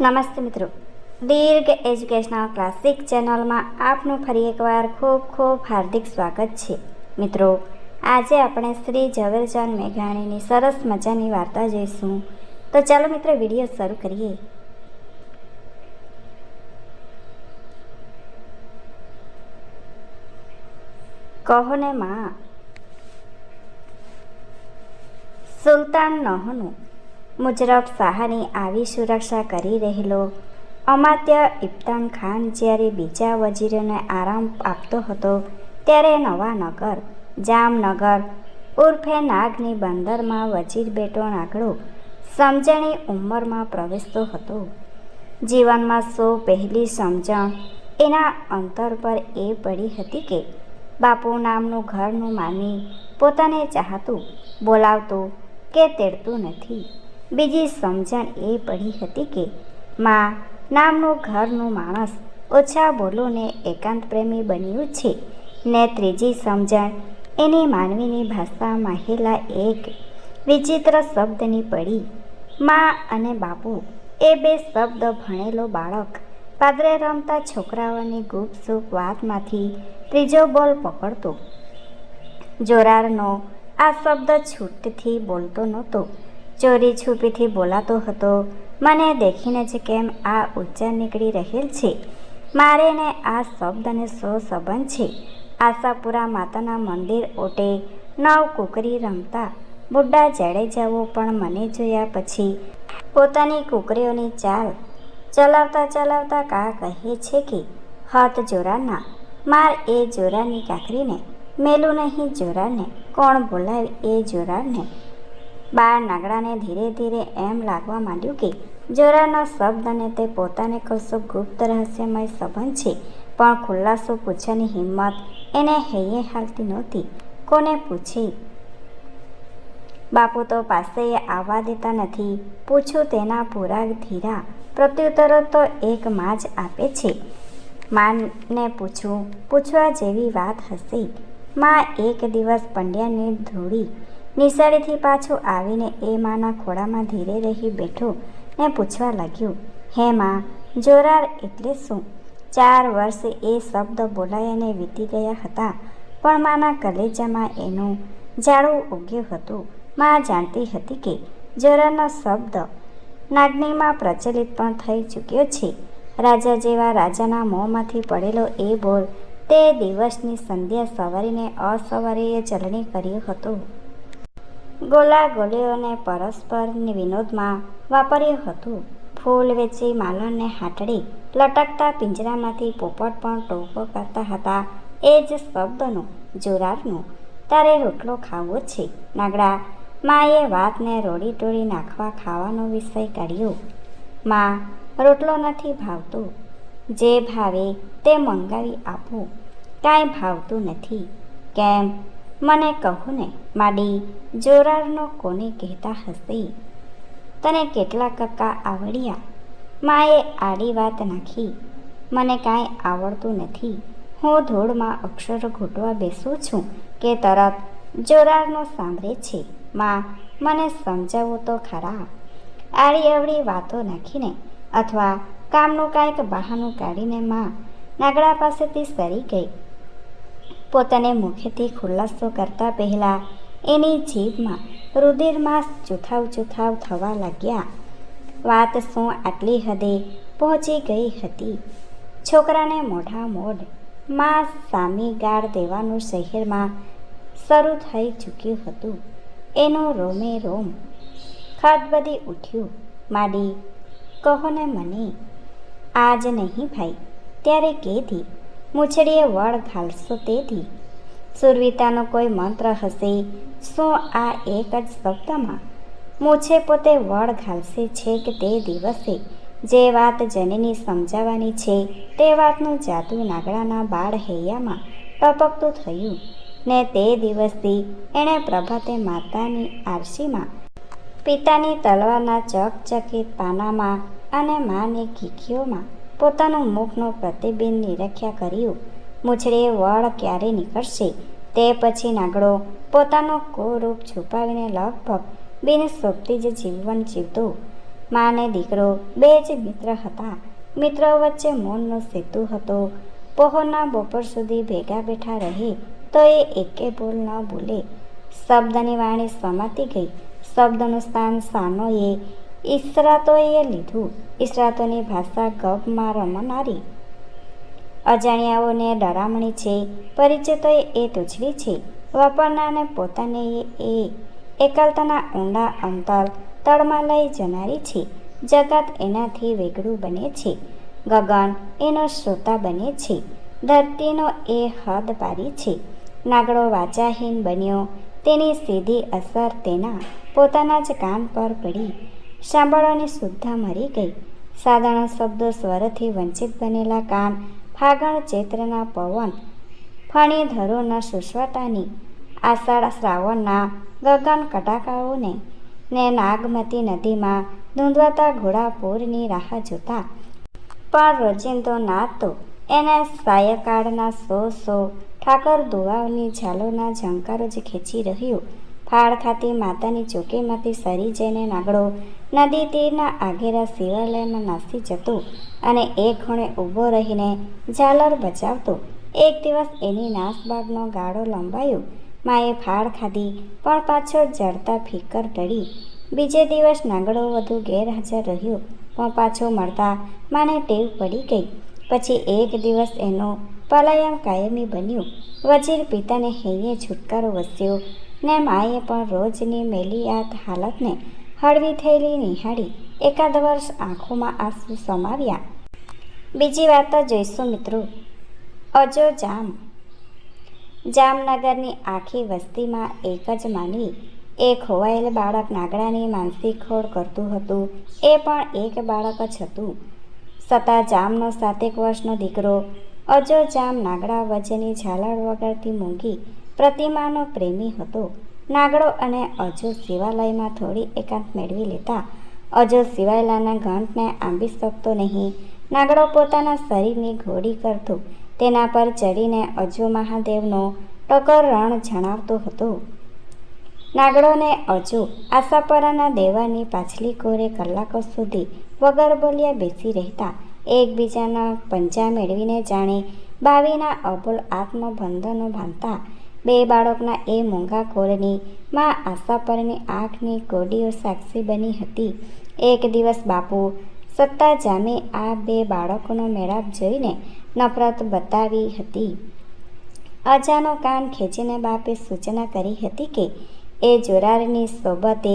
નમસ્તે મિત્રો. દીર્ઘ educational classic ચેનલમાં આપનું ફરી એકવાર ખૂબ ખૂબ હાર્દિક સ્વાગત છે. મિત્રો, આજે આપણે શ્રી ઝવેરચંદ મેઘાણીની સરસ મજાની વાર્તા જોઈશું. તો ચાલો મિત્રો, વીડિયો શરૂ કરીએ. કહો ને માં, સુલતાન નહોનું મુજરબ શાહની આવી સુરક્ષા કરી રહેલો. અમાત્ય ઇબ્તાન ખાન જ્યારે બીજા વજીરોને આરામ આપતો હતો, ત્યારે નવા નગર, જામનગર, ઉર્ફે નાગની બંદરમાં વજીર બેટો નાગડો સમજણી ઉંમરમાં પ્રવેશતો હતો. જીવનમાં સૌ પહેલી સમજણ એના અંતર પર એ પડી હતી કે, બાપુ નામનું ઘરનું માની પોતાને ચાહતું, બોલાવતું કે તેડતું નથી. બીજી સમજણ એ પડી હતી કે માં નામનું ઘરનું માણસ ઓછા બોલોને એકાંત પ્રેમી બન્યું છે ને ત્રીજી સમજણ એની માનવીની ભાષા માહેલા એક વિચિત્ર શબ્દની પડી. માં અને બાપુ એ બે શબ્દ ભણેલો બાળક પાદરે રમતા છોકરાઓની ગુપસુપ વાતમાંથી ત્રીજો બોલ પકડતો. જોરારનો આ શબ્દ છૂટથી બોલતો નહોતો. ચોરી છુપીથી બોલાતો હતો. મને દેખીને જ કેમ આ ઉચ્ચાર નીકળી રહેલ છે? મારે ને આ શબ્દને સો સંબંધ છે. આશાપુરા માતાના મંદિર ઓટે નવ કુકરી રમતા બુడ్ડા જાડેજાઓ પણ મને જોયા પછી પોતાની કુકરીઓની ચાલ ચલાવતા ચલાવતા કા કહે છે કે, હાથ જોરાના, માર એ જોરાની કાકરીને, મેલું નહીં જોરાને, કોણ બોલાવે એ જોરાને બાળ નાગડાને ધીરે ધીરે એમ લાગવા માંડ્યું કે જોરાના શબ્દ અને તે પોતાને કશો ગુપ્ત રહસ્યમય સંબંધ છે, પણ ખુલાસો પૂછવાની હિંમત એને હૈયે હાલતી નહોતી. કોને પૂછે? બાપુ તો પાસે આવવા દેતા નથી. પૂછું તેના પૂરા ધીરા. પ્રત્યુત્તરો તો એક માં જ આપે છે. માને પૂછું, પૂછવા જેવી વાત હશે. માં એક દિવસ પંડ્યાની ધૂળી નિશાળેથી પાછું આવીને એ માના ખોળામાં ધીરે રહી બેઠો ને પૂછવા લાગ્યું, હે માં જોરાર એટલે શું? ચાર વર્ષ એ શબ્દ બોલાયાને વીતી ગયા હતા, પણ માના કલેજામાં એનું ઝાડું ઉગ્યું હતું. માં જાણતી હતી કે જોરાનો શબ્દ નાગનીમાં પ્રચલિત પણ થઈ ચૂક્યો છે. રાજા જેવા રાજાના મોંમાંથી પડેલો એ બોલ તે દિવસની સંધ્યા સવારીને અસવારીએ ચલણી કર્યું હતો. ગોલા ગોલીઓને પરસ્પર વિનોદમાં વાપર્યું હતું. ફૂલ વેચી માલણને હાટડી, લટકતા પિંજરામાંથી પોપટ પણ ટોકો કરતા હતા. એ જ શબ્દનો, જોરારનો, તારે રોટલો ખાવો છે, નાગડા? માએ વાતને રોડી ટોળી નાખવા ખાવાનો વિષય કાઢ્યો. માં, રોટલો નથી ભાવતો. જે ભાવે તે મંગાવી આપો. કાંઈ ભાવતું નથી. કેમ? મને કહો ને, માડી, જોરારનો કોને કહેતા હશે? તને કેટલા કક્કા આવડ્યા? માએ આડી વાત નાખી. મને કાંઈ આવડતું નથી. હું ધૂળમાં અક્ષરો ઘૂંટવા બેસું છું કે તરત જોરારનો સાંભળે છે. માં, મને સમજાવો તો ખરા. આડી અવળી વાતો નાખીને અથવા કામનું કાંઈક બહાનું કાઢીને માં નાગડા પાસેથી સરી ગઈ. પોતાને મુખેથી ખુલાસો કરતા પહેલાં એની જીભમાં રુધિરમાં ચૂથાવ ચૂથાવ થવા લાગ્યા. વાત શું આટલી હદે પહોંચી ગઈ હતી? છોકરાને મોઢા મોઢમાં સામી ગાળ દેવાનું શહેરમાં શરૂ થઈ ચૂક્યું હતું. એનું રોમે રોમ ખદબદી ઉઠ્યું. માડી, કહો ને મને, આજ નહીં ભાઈ, ત્યારે કેધી મૂછડીએ વળ ઘાલશો તેથી. સુરવિતાનો કોઈ મંત્ર હશે, શું આ એક જ શબ્દમાં? મૂછે પોતે વળ ઘાલશે છે કે તે દિવસે? જે વાત જનીની સમજાવવાની છે, તે વાતનું જાદુ નાગડાના બાળ હૈયામાં ટપકતું થયું. ને તે દિવસથી એણે પ્રભાતે માતાની આરસીમાં પિતાની તલવારના ચકચકિત પાનામાં અને માની ખીખીઓમાં પોતાનું મુખનું પ્રતિબિંબ નિરખ્યા કર્યું. મૂછડીએ વળ ક્યારે નીકળશે? તે પછી નાગડો પોતાનો કોરૂપ છુપાવીને લગભગ બિનસોબતી જ જીવન જીવતું. માને દીકરો બે જ મિત્ર હતા. મિત્રો વચ્ચે મૌનનો સેતુ હતો. પહોરના બપોર સુધી ભેગા બેઠા રહે તો એ એકે બોલ ન બોલે. શબ્દની વાણી સમાતી ગઈ. શબ્દનું સ્થાન સાનોએ ઈશરાતોએ લીધું. ઈશરાતોની ભાષા ગપમાં રમનારી અજાણ્યાઓને ડરામણી છે, પરિચિતોએ એ તૂછવી છે. વાપરનારને પોતાને એ એકલતાના ઊંડા અંતર તળમાં લઈ જનારી છે. જગત એનાથી વેગળું બને છે. ગગન એનો શ્રોતા બને છે. ધરતીનો એ હદ પારી છે. નાગડો વાચાહીન બન્યો. તેની સીધી અસર તેના પોતાના જ કાન પર પડી. સાંભળવાની સુદ્ધા મરી ગઈ. સાધારણ શબ્દો સ્વરથી વંચિત બનેલા કાન, ફાગણ, ચૈત્રના પવન, ફણી ધરોના સુસવાટાની આષાઢ શ્રાવણના ગગન કટાકાઓને, ને નાગમતી નદીમાં ધૂંધવાતા ઘોડાપૂરની રાહ જોતા. પણ રોજિંદો ના તો એને સાયકાળના સો સો ઠાકર દુવાઓની ઝાલોના ઝંકારો જ ખેંચી રહ્યો. ફાળ ખાતી માતાની ચોકીમાંથી સરી જઈને નાગડો નદી તીરના આગેરા શિવાલયમાં નાસી જતો અને એક ખૂણે ઊભો રહીને ઝાલર બચાવતો. એક દિવસ એની નાસબાગનો ગાળો લંબાયો. માએ ફાળ ખાધી, પણ પાછો જડતા ફિકર ટળી બીજે દિવસ નાગડો વધુ ગેરહાજર રહ્યો, પણ પાછો મળતા માને ટેવ પડી ગઈ. પછી એક દિવસ એનો પલાયન કાયમી બન્યું. વજીર પિતાને હૈયે છુટકારો વસ્યો ને માએ પણ રોજની મેલિયાત હાલતને હળવી થયેલી નિહાળી એકાદ વર્ષ આંખોમાં આંસુ સમાવ્યા. બીજી વાર્તા જોઈશું મિત્રો. અજો જામ. જામનગરની આખી વસ્તીમાં એક જ માનવી એ ખોવાયેલ બાળક નાગડાની માનસિક ખોળ કરતું હતું. એ પણ એક બાળક જ હતું. સતા જામનો સાતેક વર્ષનો દીકરો, અજો જામ નાગડા વચ્ચેની ઝાલાળ વગરથી મૂંગી પ્રતિમાનો પ્રેમી હતો. નાગડો અને અજો શિવાલયમાં થોડી એકાંત મેળવી લેતા, અજો શિવાલયના ઘંટને આંબી શકતો નહીં. નાગડો પોતાના શરીરની ઘોડી કરતો, તેના પર ચડીને અજો મહાદેવનો ટકર રણ જણાવતો હતો. નાગડોને અજો આશાપરાના દેવાની પાછલી કોરે કલાકો સુધી વગર બોલ્યા બેસી રહેતા, એકબીજાના પંજા મેળવીને જાણે બાવીના અબોલ આત્મબંધનો બાંધતા બે બાળકના એ મોંઘા કોરની માં આશાપરની આંખની કોડીઓ સાક્ષી બની હતી. એક દિવસ બાપુ સત્તા જામે આ બે બાળકોનો મેળાપ જોઈને નફરત બતાવી હતી. અજાનો કાન ખેંચીને બાપે સૂચના કરી હતી કે એ જોરારની સોબતે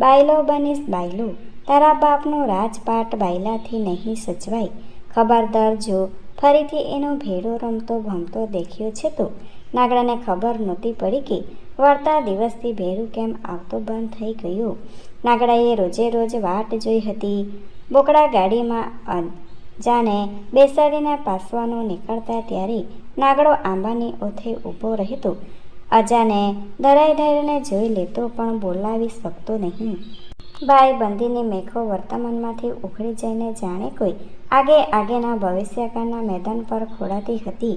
બાયલો બનીશ બાયલો, તારા બાપનો રાજપાટ બાયલાથી નહીં સચવાય ખબરદાર જો ફરીથી એનો ભેડો રમતો ભમતો દેખ્યો છે તો નાગડાને ખબર નહોતી પડી કે વળતા દિવસથી ભેરું કેમ આવતો બંધ થઈ ગયો? નાગડાએ રોજે રોજ વાટ જોઈ હતી. બોકડા ગાડીમાં જાને બેસાડીને પાસવાનો નીકળતા ત્યારે નાગડો આંબાની ઓથે ઊભો રહેતો. અજાને ધરાઈ ધરાઈને જોઈ લેતો પણ બોલાવી શકતો નહીં. ભાઈ બંધીની મેખો વર્તમાનમાંથી ઉખડી જઈને જાણે કોઈ આગે આગેના ભવિષ્યકાળના મેદાન પર ખોડાતી હતી.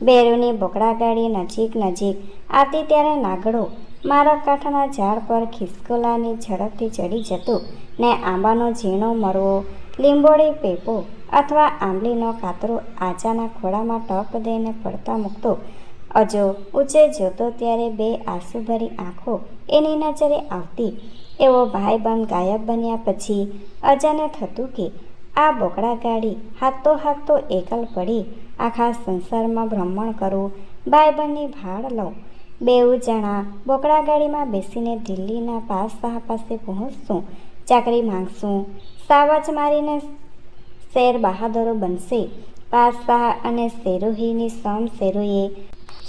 બેરુની બોકડા ગાડી નજીક નજીક આવતી ત્યારે નાગડો મારા કાંઠાના ઝાડ પર ખિસકોલાની ઝડપથી ચડી જતો ને આંબાનો ઝીણો મરવો, લીંબોળી પેપો અથવા આંબલીનો કાતરો આચાના ખોળામાં ટપ દઈને પડતા મૂકતો. અજો ઊંચે જોતો ત્યારે બે આંસુભરી આંખો એની નજરે આવતી. એવો ભાઈબંધ ગાયબ બન્યા પછી અજાને થતું કે આ બોકડા ગાડી હાથો હાથો એકલ પડી આખા સંસારમાં ભ્રમણ કરું ભાઈબંધની ભાડ લઉં બેઉ જણા બોકડા ગાડીમાં બેસીને દિલ્હીના પાસ પાસે પહોંચશું. ચાકરી માંગશું. સાવજ મારીને શેર બહાદરો બનશે. પાસશાહ અને શેરોહીની સમ શેરોએ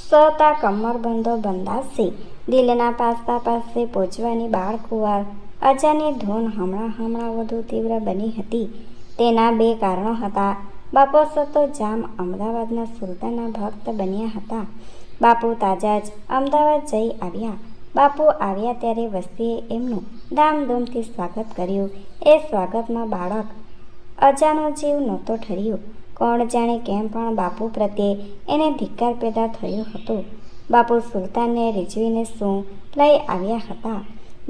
સતા કમરબંધો બંધાશે. દિલના પાસા પાસે પહોંચવાની બાળકુવાર અજાની ધૂન હમણાં હમણાં વધુ તીવ્ર બની હતી. તેના બે કારણો હતા. બાપો સતો જામ અમદાવાદના સુલતાનના ભક્ત બન્યા હતા. બાપુ તાજા જ અમદાવાદ જઈ આવ્યા. બાપુ આવ્યા ત્યારે વસ્તીએ એમનું ધામધૂમથી સ્વાગત કર્યું. એ સ્વાગતમાં બાળક અજાનો જીવ નહોતો ઠર્યો. કોણ જાણે કેમ પણ બાપુ પ્રત્યે એને ધિક્કાર પેદા થયો હતો. બાપુ સુલતાનને રીઝવીને શું લઈ આવ્યા હતા?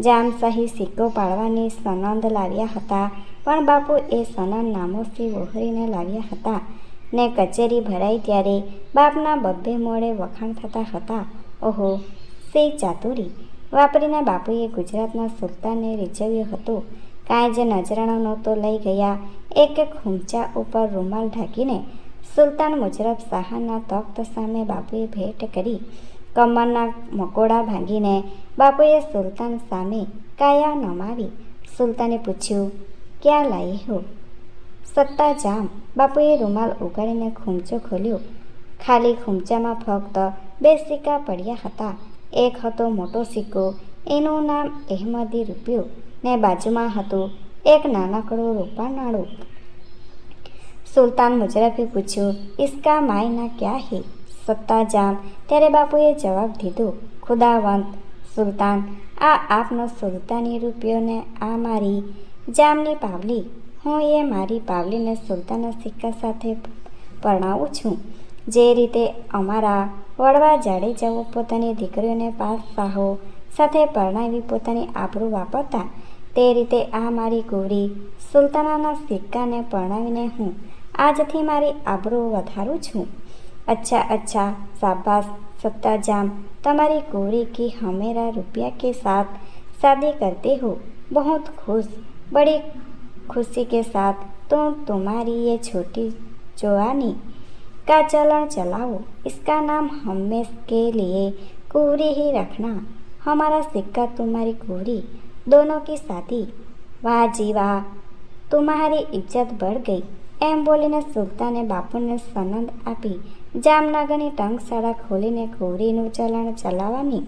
જામશાહી સિક્કો પાડવાની સનંદ લાવ્યા હતા. પણ બાપુ એ સનંદ નામોથી વહોરીને લાવ્યા હતા ને કચેરી ભરાઈ ત્યારે બાપના બબ્બે મોડે વખાણ થતા હતા. ઓહો, સે ચાતુરી. વાપરીને બાપુએ ગુજરાતના સુલતાનને રીઝવ્યો હતો. કાંઈ જ નજરાણો નહોતો લઈ ગયા. એક ખૂંચા ઉપર રૂમાલ ઢાંકીને સુલતાન મુજરબ શાહના તખ્ત સામે બાપુએ ભેટ કરી. કમરના મકોડા ભાંગીને બાપુએ સુલતાન સામે કાયા નમાવી સુલતાને પૂછ્યું, ક્યાં લાવી હો? સત્તા જામ. બાપુએ રૂમાલ ઉગાડીને ખૂંચો ખોલ્યો. ખાલી ખૂંચામાં ફક્ત બે સિક્કા પડ્યા હતા. એક હતો મોટો સિક્કો, એનું નામ અહેમદી રૂપિયો, ને બાજુમાં હતું એક નાનકડું રૂપાનાળું. સુલતાન મુજરાફી પૂછ્યું ઇસકા માયના ક્યાં હે? સત્તા જામ ત્યારે બાપુએ જવાબ દીધો, ખુદાવંત સુલતાન, આ આપનો સુલતાની રૂપિયોને આ મારી જામની પાવલી. હું એ મારી પાવલીને સુલતાનના સિક્કા સાથે પરણાવું છું. જે રીતે અમારા વડવા જાડેજાઓ પોતાની દીકરીઓને પાસ સાહો સાથે પરણાવી પોતાની આબરૂ વાપરતા, તે રીતે આ મારી ગોરી સુલતાનાના સિક્કાને પરણાવીને હું આજથી મારી આબરૂ વધારું છું. अच्छा अच्छा शाबाश सत्ता जाम तुम्हारी गोरी की हमेरा रुपया के साथ शादी करते हो बहुत खुश बड़ी खुशी के साथ तुम तुम्हारी ये छोटी जवानी का चलन चलाओ इसका नाम हमेश के लिए कुंवरी ही रखना हमारा सिक्का तुम्हारी कुंवरी दोनों की शादी वाह जी वाह तुम्हारी इज्जत बढ़ गई એમ બોલીને સુલતાને બાપુને સનંદ આપી જામનગરની ટંકશાળા ખોલીને કુંવરીનું ચલણ ચલાવવાની.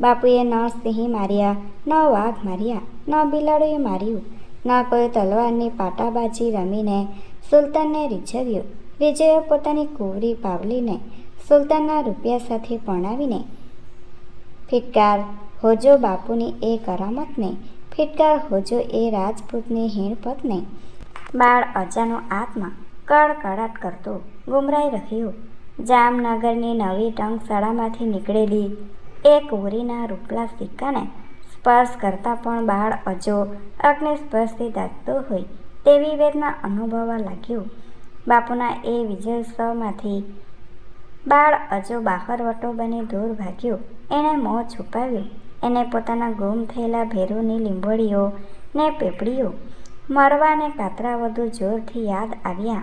બાપુએ ન સિંહ માર્યા, ન વાઘ માર્યા, ન બિલાડુએ માર્યું, ન કોઈ તલવારની પાટાબાજી રમીને સુલતાનને રીઝવ્યો. વિજયે પોતાની કુવરી પાવલીને સુલતાનના રૂપિયા સાથે પરણાવીને. ફિટકાર હોજો બાપુની એ કરામતને, ફિટકાર હોજો એ રાજપૂતની હીણપતને બાળ અજાનો આત્મા કડકડાટ કરતો ગુમરાઈ રહ્યો. જામનગરની નવી ટંકશાળામાંથી નીકળેલી એક ઓરીના રૂપલા સિક્કાને સ્પર્શ કરતાં પણ બાળ અજો અગ્નિ સ્પર્શથી દાગતો હોય તેવી વેદના અનુભવવા લાગ્યું. બાપુના એ વિજયોત્સવમાંથી બાળ અજો બહાર વટો બની દૂર ભાગ્યો. એણે મોં છુપાવ્યું. એને પોતાના ગુમ થયેલા ભેરુની લીંબોળીઓ ને પેપડીઓ મરવાને કાતરા વધુ જોરથી યાદ આવ્યા.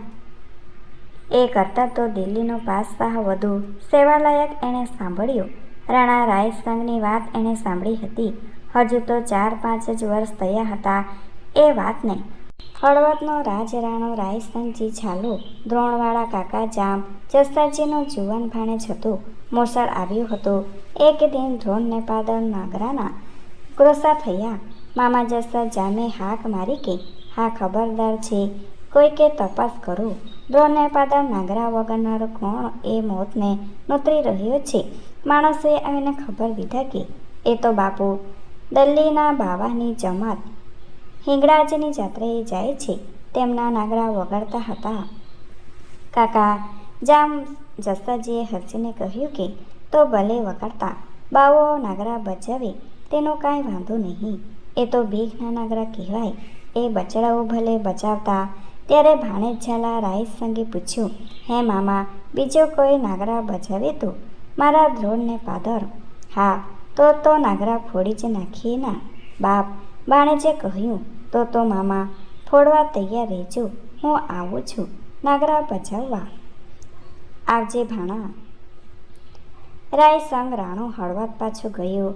એ કરતાં તો દિલ્હીનો પાસશાહ વધુ સેવાલાયક એણે સાંભળ્યો. રાણા રાયસંગની વાત એણે સાંભળી હતી. હજુ તો ચાર પાંચ જ વર્ષ થયા હતા. એ વાતને હળવદનો રાજરાણો રાયસંગજી છાલો દ્રોણવાળા કાકા જામ જસરજીનું જુવાન ભાણે હતો મોસળ આવ્યું હતું. એક દિન ધ્રોણને પાદર નાગરાના ક્રોસા થયા. મામા જસર જામે હાક મારી કે, હા, ખબરદાર છે. કોઈકે તપાસ કરો. દ્રોણને પાદર નાગરા વગરનારો કોણ? એ મોતને નોતરી રહ્યો છે. માણસે આવીને ખબર દીધા કે એ તો બાપુ દલ્લીના બાવાની જમાત. હિંગળાજીની જાત્રાએ જાય છે. તેમના નાગરા વગાડતા હતા. કાકા, જામ જસાજીએ હસીને કહ્યું કે તો ભલે વગાડતા, બાવો નાગરા બચાવે, તેનો કાંઈ વાંધો નહીં. એ તો ભીખના નાગરા કહેવાય. એ બચડાઓ ભલે બચાવતા ત્યારે ભાણેજાલા રાઈસ સંગે પૂછ્યું, હે મામા, બીજો કોઈ નાગરા બજાવે તો? મારા ધ્રોણને પાદર. હા, તો તો નાગરા ફોડી જ નાખીએ ના. બાપ બાણેજે કહ્યું, તો તો મામા, ફોડવા તૈયાર રહેજો, હું આવું છું, નાગરા બજાવવા. આવજે ભાણા. રાય સંગ રાણો હળવદ પાછો ગયો,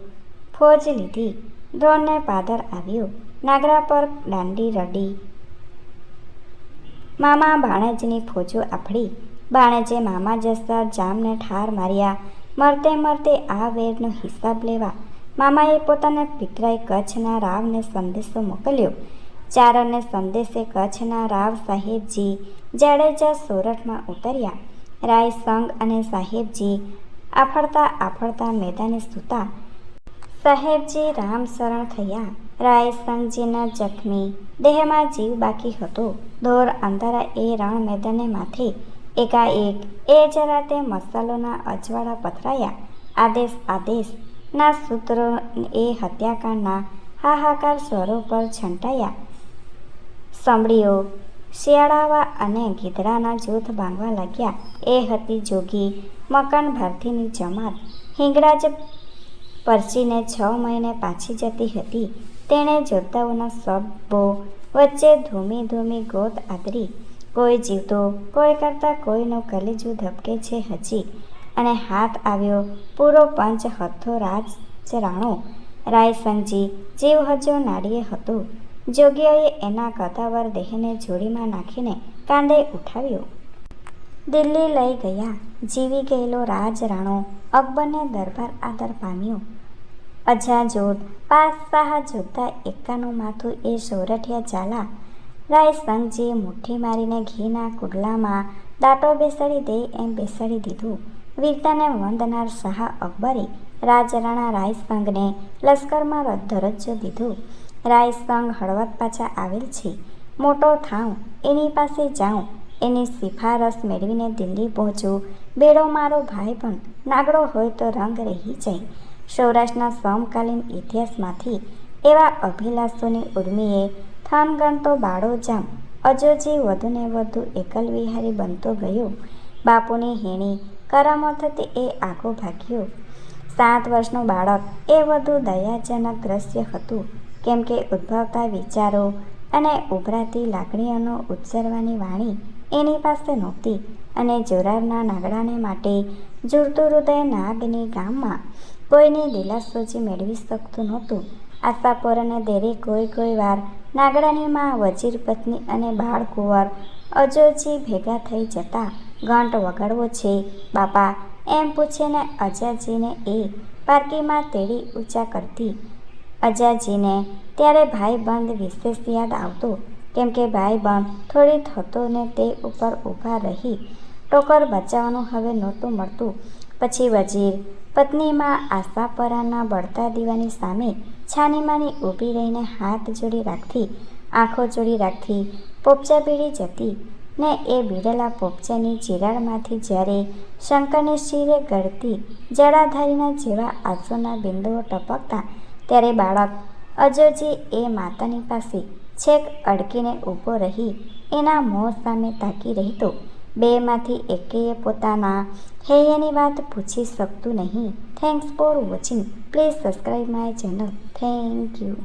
ફોજ લીધી, દ્રોણને પાદર આવ્યો, નાગરા પર દાંડી રડી મામા ભાણેજની ફોજો આફડી. બાણેજે મામા જસા જામને ઠાર માર્યા. મરતે મરતે આ વેરનો હિસાબ લેવા. મામાએ પોતાના પિતરાઈ કચ્છના રાવને સંદેશો મોકલ્યો. ચારણને સંદેશે કચ્છના રાવ સાહેબજી જાડેજા સોરઠમાં ઉતર્યા. રાય સંઘ અને સાહેબજી આફડતા આફડતા મેદાને સૂતા. સાહેબજી રામ શરણ થયા. રાય સંઘજીના જખમી દેહમાં જીવ બાકી હતો. દોર અંધારા એ રણ મેદાને માથે એકાએક એ જરા તે મસાલોના અજવાળા પથરાયા. આદેશ આદેશ. ના સૂત્રો એ હત્યાકાંડના હાહાકાર સ્વરો પર છંટાયા. સંભળીઓ શિયાળાવા અને ગીધડાના જૂથ બાંધવા લાગ્યા. એ હતી જોગી મકાન ભારતીની જમાત. હિંગળાજ પરસીને છ મહિને પાછી જતી હતી. તેણે જોતાઓના શબ્દો વચ્ચે ધૂમી ધૂમી ગોત આદરી. કોઈ જીવતો, કોઈ કરતાં કોઈનું કલેજું ધબકે છે હજી. અને હાથ આવ્યો પૂરો પંચ હથો રાજ રાણો રાયસંગજી જીવ હજો નાડીએ હતું. જોગીઓએ એના કથાવર દેહને જોડીમાં નાખીને કાંડે ઉઠાવ્યો. દિલ્હી લઈ ગયા. જીવી ગયેલો રાજ રાણો અકબરને દરબાર આદર પામ્યો. અજાજોડ પાસ શાહ જોતા એકાનું માથું એ સોરઠિયા ચાલા રાયસંગજીએ મુઠ્ઠી મારીને ઘીના કુડલામાં દાંટો બેસાડી દે એમ બેસાડી દીધું. વીરતાને વંદનાર શાહ અકબરે રાજરાણા રાયસંગને લશ્કરમાં દરજ્જો દીધો. રાયસંગ હળવદ પાછા આવેલ છે. મોટો થાઉં, એની પાસે જાઉં, એની સિફારસ મેળવીને દિલ્હી પહોંચું. બેડો મારો ભાઈ પણ નાગડો હોય તો રંગ રહી જાય. સૌરાષ્ટ્રના સમકાલીન ઇતિહાસમાંથી એવા અભિલાષોની ઉર્મિએ થનગણતો બાળો જામ અજોજી વધુને વધુ એકલ વિહારી બનતો ગયો. બાપુની હેણી કરામો થતી એ આગો ભાગ્યો. સાત વર્ષનું બાળક એ વધુ દયાજનક દ્રશ્ય હતું. કેમ કે ઉદ્ભવતા વિચારો અને ઉભરાતી લાગણીઓનો ઉચ્ચારવાની વાણી એની પાસે નહોતી અને જોરારના નાગડાને માટે જુરતું હૃદય નાગની ગામમાં કોઈની દિલાસોજી મેળવી શકતું નહોતું. આશાપોરને દેરે કોઈ કોઈ વાર નાગડાની માં વજીર પત્ની અને બાળ કુંવર અજોજી ભેગા થઈ જતા ઘંટ વગાડવો છે. બાપા એમ પૂછીને અજાજીને એ પાર્કીમાં તેડી ઊંચા કરતી. અજાજીને ત્યારે ભાઈબંધ વિશેષ યાદ આવતો, કેમ કે ભાઈબંધ થોડી થતો ને તે ઉપર ઊભા રહી. ટોકર બચાવવાનું હવે નહોતું મળતું. પછી વજીર પત્નીમાં આશાપરાના બળતા દીવાની સામે છાનીમાની ઊભી રહીને હાથ જોડી રાખતી, આંખો જોડી રાખતી પોપચા બીડી જતી ને એ બીડેલા પોપચાની ચિરાડમાંથી જ્યારે શંકરને શિરે ગળતી જળાધારીના જેવા આંસુના બિંદુઓ ટપકતા ત્યારે બાળક અજોજી એ માતાની પાસે છેક અડકીને ઊભો રહી એના મોં સામે તાકી રહેતો બેમાંથી એકેય પોતાના હૈયાની વાત પૂછી શકતું નહીં. Thanks for watching please subscribe my channel thank you